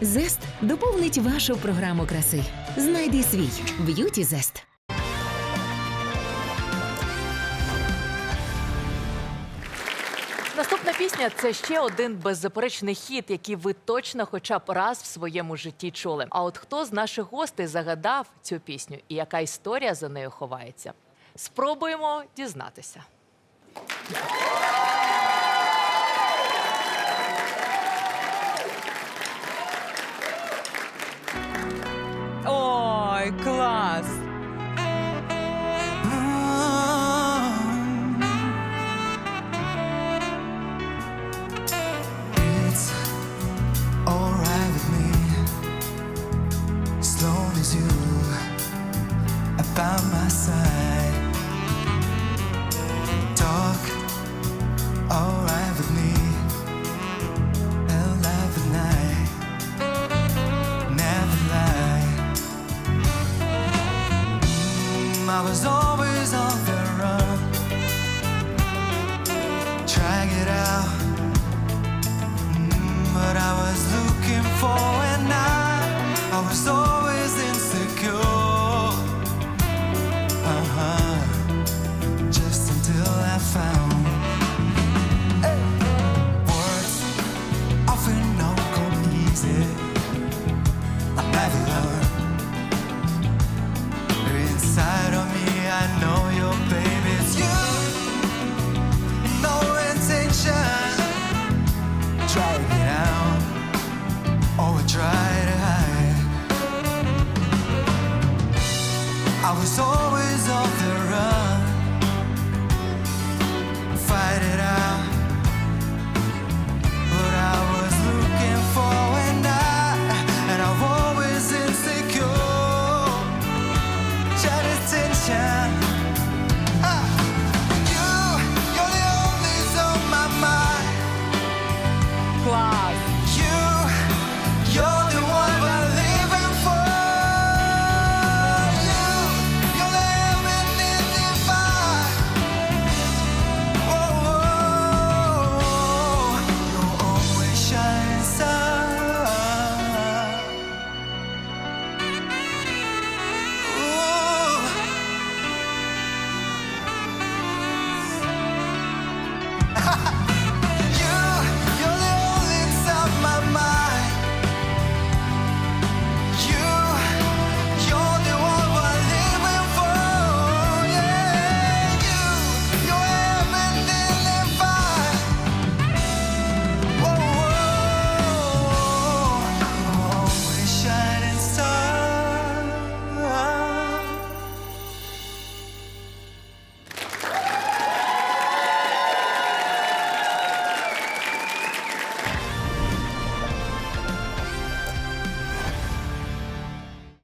Зест доповнить вашу програму краси. Знайди свій б'юті зест. Наступна пісня це ще один беззаперечний хіт, який ви точно хоча б раз в своєму житті чули. А от хто з наших гостей загадав цю пісню і яка історія за нею ховається? Спробуємо дізнатися. You are by my side. I was on